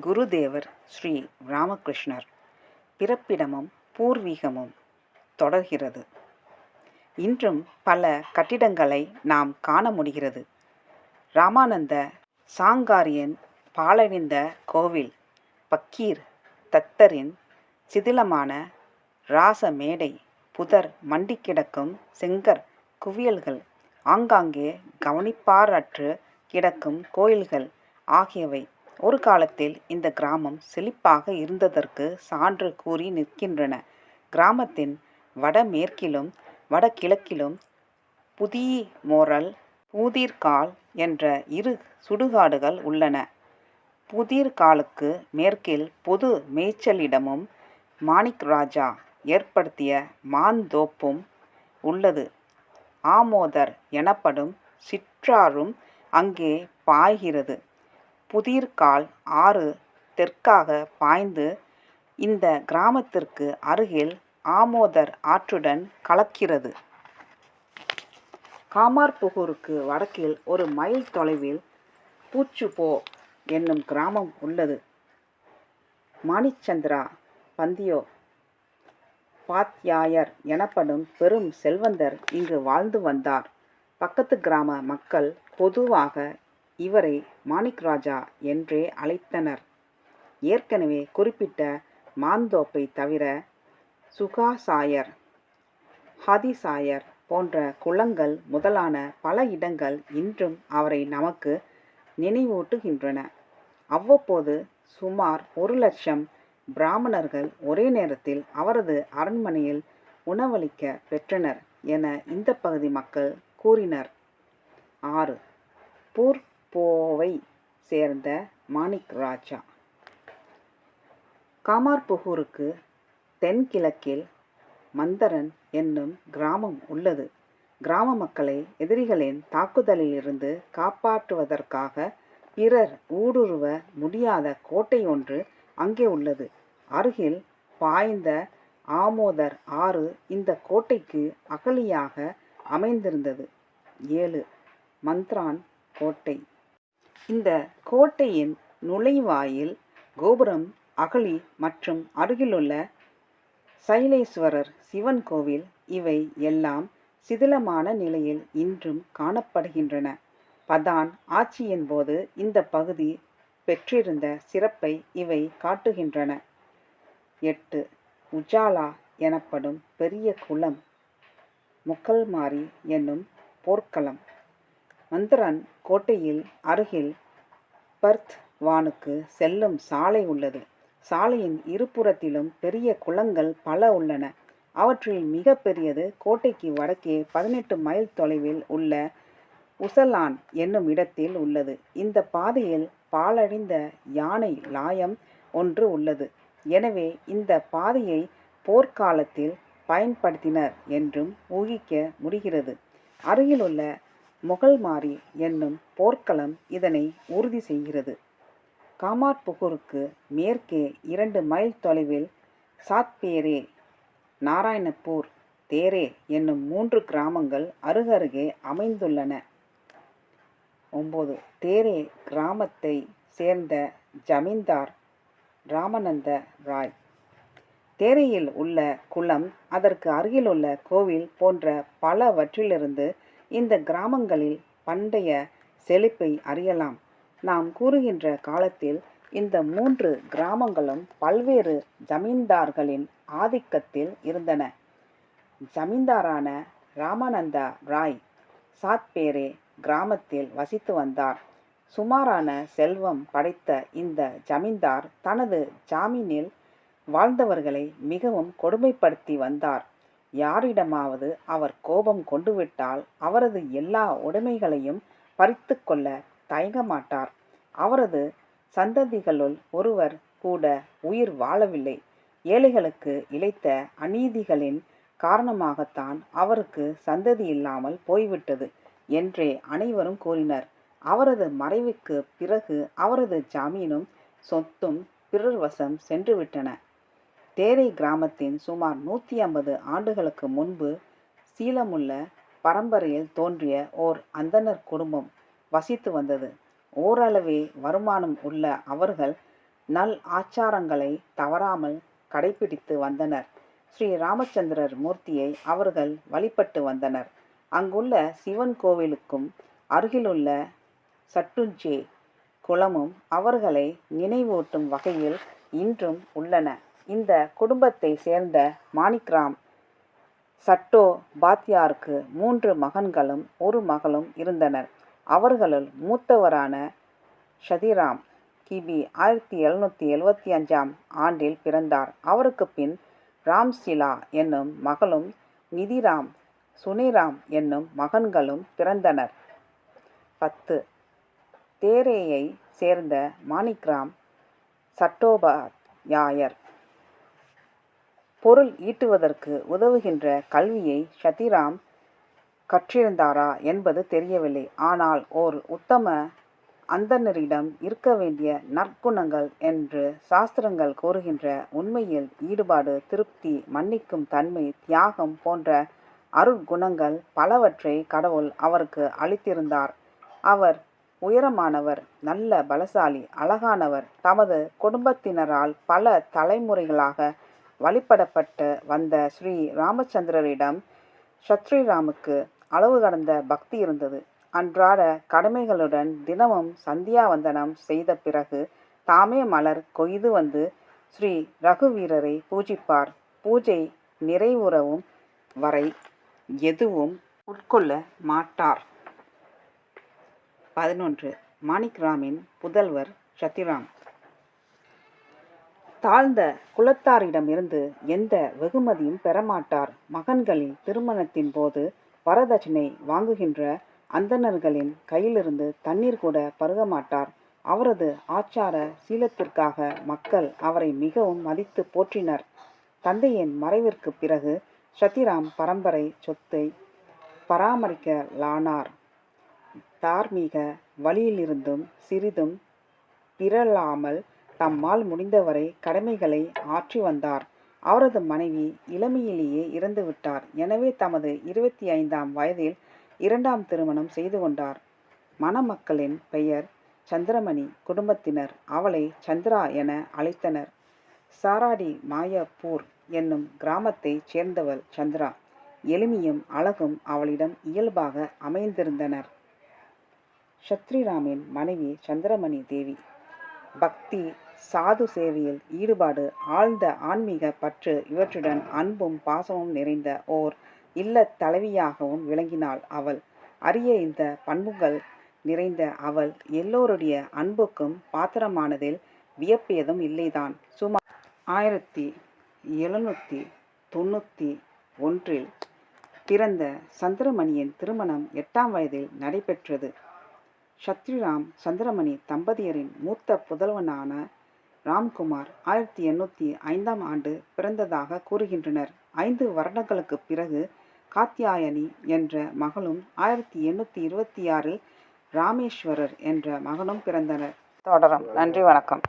குருதேவர் ஸ்ரீ ராமகிருஷ்ணர் பிறப்பிடமும் பூர்வீகமும் தொடர்கிறது. இன்றும் பல கட்டிடங்களை நாம் காண முடிகிறது. ராமானந்த சாங்காரியன் பாழடைந்த கோவில் பக்கீர் தத்தரின் சிதிலமான ராச மேடை புதர் மண்டி கிடக்கும் செங்கற் குவியல்கள் ஆங்காங்கே கவனிப்பாரற்று கிடக்கும் கோயில்கள் ஆகியவை ஒரு காலத்தில் இந்த கிராமம் செழிப்பாக இருந்ததற்கு சான்று கூறி நிற்கின்றன. கிராமத்தின் வடமேற்கிலும் வடகிழக்கிலும் புதிமோரல் பூதிர்கால் என்ற இரு சுடுகாடுகள் உள்ளன. புதிர்காலுக்கு மேற்கில் பொது மேய்ச்சலிடமும் மாணிக் ராஜா ஏற்படுத்திய மாந்தோப்பும் உள்ளது. ஆமோதர் எனப்படும் சிற்றாறும் அங்கே பாய்கிறது. புதிர்கால் ஆறு தெற்காக பாய்ந்து இந்த கிராமத்திற்கு அருகில் ஆமோதர் ஆற்றுடன் கலக்கிறது. காமார்புகூருக்கு வடக்கில் ஒரு மைல் தொலைவில் பூச்சுபோ என்னும் கிராமம் உள்ளது. மாணிச்சந்திரா பந்தியோ பாத்யாயர் எனப்படும் பெரும் செல்வந்தர் இங்கு வாழ்ந்து வந்தார். பக்கத்து கிராம மக்கள் பொதுவாக இவரை மாணிக் ராஜா என்றே அழைத்தனர். ஏற்கனவே குறிப்பிட்ட மாந்தோப்பை தவிர சுகாசாயர் ஹதிசாயர் போன்ற குளங்கள் முதலான பல இடங்கள் இன்றும் அவரை நமக்கு நினைவூட்டுகின்றன. அவ்வப்போது சுமார் ஒரு லட்சம் பிராமணர்கள் ஒரே நேரத்தில் அவரது அரண்மனையில் உணவளிக்க பெற்றனர் என இந்த பகுதி மக்கள் கூறினர். ஆறு. பூர் கோவை சேர்ந்த மாணிக் ராஜா. காமார்புகூருக்கு தென்கிழக்கில் மந்தரன் என்னும் கிராமம் உள்ளது. கிராம மக்களை எதிரிகளின் தாக்குதலிலிருந்து காப்பாற்றுவதற்காக பிறர் ஊடுருவ முடியாத கோட்டை ஒன்று அங்கே உள்ளது. அருகில் பாய்ந்த ஆமோதர் ஆறு இந்த கோட்டைக்கு அகலியாக அமைந்திருந்தது. ஏழு. மந்த்ரான் கோட்டை. இந்த கோட்டையின் நுழைவாயில் கோபுரம் அகழி மற்றும் அருகிலுள்ள சைலேஸ்வரர் சிவன் கோவில் இவை எல்லாம் சிதிலமான நிலையில் இன்றும் காணப்படுகின்றன. பதான் ஆட்சியின் போது இந்த பகுதி பெற்றிருந்த சிறப்பை இவை காட்டுகின்றன. எட்டு. உஜாலா எனப்படும் பெரிய குளம் முக்கல்மாரி என்னும் போர்க்களம். மந்திரன் கோட்டையில் அருகில் பர்த் வானுக்கு செல்லும் சாலை உள்ளது. சாலையின் இருபுறத்திலும் பெரிய குளங்கள் பல உள்ளன. அவற்றில் மிக பெரியது கோட்டைக்கு வடக்கே பதினெட்டு மைல் தொலைவில் உள்ள உசலான் என்னும் இடத்தில் உள்ளது. இந்த பாதையில் பாழடைந்த யானை லாயம் ஒன்று உள்ளது. எனவே இந்த பாதையை போர்க்காலத்தில் பயன்படுத்தினர் என்றும் ஊகிக்க முடிகிறது. அருகிலுள்ள முகல்மாரி என்னும் போர்க்களம் இதனை உறுதி செய்கிறது. காமார்புகூருக்கு மேற்கே இரண்டு மைல் தொலைவில் சாத்பேரே நாராயணப்பூர் தேரே என்னும் மூன்று கிராமங்கள் அருகருகே அமைந்துள்ளன. ஒம்பது. தேரே கிராமத்தை சேர்ந்த ஜமீன்தார் ராமநந்த ராய். தேரையில் உள்ள குளம் அதற்கு அருகிலுள்ள கோவில் போன்ற பலவற்றிலிருந்து இந்த கிராமங்களில் பண்டைய செழிப்பை அறியலாம். நாம் கூறுகின்ற காலத்தில் இந்த மூன்று கிராமங்களும் பல்வேறு ஜமீன்தார்களின் ஆதிக்கத்தில் இருந்தன. ஜமீன்தாரான ராமானந்தா ராய் சாத்பேரே கிராமத்தில் வசித்து வந்தார். சுமாரான செல்வம் படைத்த இந்த ஜமீன்தார் தனது ஜாமீனில் வாழ்ந்தவர்களை மிகவும் கொடுமைப்படுத்தி வந்தார். யாரிடமாவது அவர் கோபம் கொண்டுவிட்டால் அவரது எல்லா உடைமைகளையும் பறித்து கொள்ள தயங்கமாட்டார். அவரது சந்ததிகளுள் ஒருவர் கூட உயிர் வாழவில்லை. ஏழைகளுக்கு இழைத்த அநீதிகளின் காரணமாகத்தான் அவருக்கு சந்ததி இல்லாமல் போய்விட்டது என்றே அனைவரும் கூறினர். அவரது மறைவுக்கு பிறகு அவரது ஜாமீனும் சொத்தும் பிறர் வசம் சென்றுவிட்டன. தேரை கிராமத்தின் சுமார் நூற்றி ஐம்பது ஆண்டுகளுக்கு முன்பு சீலமுள்ள பரம்பரையில் தோன்றிய ஓர் அந்தணர் குடும்பம் வசித்து வந்தது. ஓரளவே வருமானம் உள்ள அவர்கள் நல் ஆச்சாரங்களை தவறாமல் கடைபிடித்து வந்தனர். ஸ்ரீ ராமச்சந்திரர் மூர்த்தியை அவர்கள் வழிபட்டு வந்தனர். அங்குள்ள சிவன் கோவிலுக்கும் அருகிலுள்ள சட்டுஞ்சே குளமும் அவர்களை நினைவூட்டும் வகையில் இன்றும் உள்ளன. இந்த குடும்பத்தை சேர்ந்த மாணிக்ராம் சட்டோ பாத்தியாருக்கு மூன்று மகன்களும் ஒரு மகளும் இருந்தனர். அவர்களுள் மூத்தவரான ஷதிராம் கிபி ஆயிரத்தி எழுநூற்றி எழுவத்தி அஞ்சாம் ஆண்டில் பிறந்தார். அவருக்கு பின் ராம்சிலா என்னும் மகளும் நிதிராம் சுனிராம் என்னும் மகன்களும் பிறந்தனர். பத்து. தேரேயை சேர்ந்த மாணிக்ராம் சட்டோபாத்யாயர் பொருள் ஈட்டுவதற்கு உதவுகின்ற கல்வியை ஷதிராம் கற்றிருந்தாரா என்பது தெரியவில்லை. ஆனால் ஓர் உத்தம அந்தனரிடம் இருக்க வேண்டிய நற்குணங்கள் என்று சாஸ்திரங்கள் கூறுகின்ற உண்மையில் ஈடுபாடு திருப்தி மன்னிக்கும் தன்மை தியாகம் போன்ற அருட்குணங்கள் பலவற்றை கடவுள் அவருக்கு அளித்திருந்தார். அவர் உயரமானவர் நல்ல பலசாலி அழகானவர். தமது குடும்பத்தினரால் பல தலைமுறைகளாக வழிபடப்பட்டு வந்த ஸ்ரீ ராமச்சந்திரரிடம் சத்ரிராமுக்கு அளவு கடந்த பக்தி இருந்தது. அன்றாட கடமைகளுடன் தினமும் சந்தியாவந்தனம் செய்த பிறகு தாமே மலர் கொய்து வந்து ஸ்ரீ ரகுவீரரை பூஜிப்பார். பூஜை நிறைவுறவும் வரை எதுவும் உட்கொள்ள மாட்டார். பதினொன்று. மாணிக்ராமின் புதல்வர் சத்திராம் தாழ்ந்த குலத்தாரிடமிருந்து எந்த வெகுமதியும் பெறமாட்டார். மகன்களின் திருமணத்தின் போது வரதட்சணை வாங்குகின்ற அந்தணர்களின் கையிலிருந்து தண்ணீர் கூட பருகமாட்டார். அவரது ஆச்சார சீலத்திற்காக மக்கள் அவரை மிகவும் மதித்து போற்றினர். தந்தையின் மறைவிற்கு பிறகு சத்திராம் பரம்பரை சொத்தை பராமரிக்கலானார். தார்மீக வழியிலிருந்தும் சிறிதும் பிறழாமல் தம்மால் முடிந்தவரை கடமைகளை ஆற்றி வந்தார். அவரது மனைவி இளமையிலேயே இறந்துவிட்டார் எனவே தமது இருபத்தி ஐந்தாம் வயதில் இரண்டாம் திருமணம் செய்து கொண்டார். மணமக்களின் பெயர் சந்திரமணி. குடும்பத்தினர் அவளை சந்திரா என அழைத்தனர். சாராடி மாயப்பூர் என்னும் கிராமத்தைச் சேர்ந்தவள் சந்திரா. எளிமையும் அழகும் அவளிடம் இயல்பாக அமைந்திருந்தனர். சத்ரிராமின் மனைவி சந்திரமணி தேவி. பக்தி சாது சேவையில் ஈடுபாடு ஆழ்ந்த ஆன்மீக பற்று இவற்றுடன் அன்பும் பாசமும் நிறைந்த ஓர் இல்லத் தலைவியாகவும் விளங்கினாள் அவள். அரிய இந்த பண்புகள் நிறைந்த அவள் எல்லோருடைய அன்புக்கும் பாத்திரமானதில் வியப்பேதும் இல்லைதான். சுமார் ஆயிரத்தி எழுநூற்றி தொண்ணூற்றி ஒன்றில் பிறந்த சந்திரமணியின் திருமணம் எட்டாம் வயதில் நடைபெற்றது. சத்ரிராம் சந்திரமணி தம்பதியரின் மூத்த புதல்வனான ராம்குமார் ஆயிரத்தி எண்ணூற்றி ஐந்தாம் ஆண்டு பிறந்ததாக கூறுகின்றனர். ஐந்து வருடங்களுக்கு பிறகு காத்தியாயனி என்ற மகளும் ஆயிரத்தி எண்ணூற்றி இருபத்தி ஆறில் ராமேஸ்வரர் என்ற மகனும் பிறந்தனர். தொடரும். நன்றி வணக்கம்.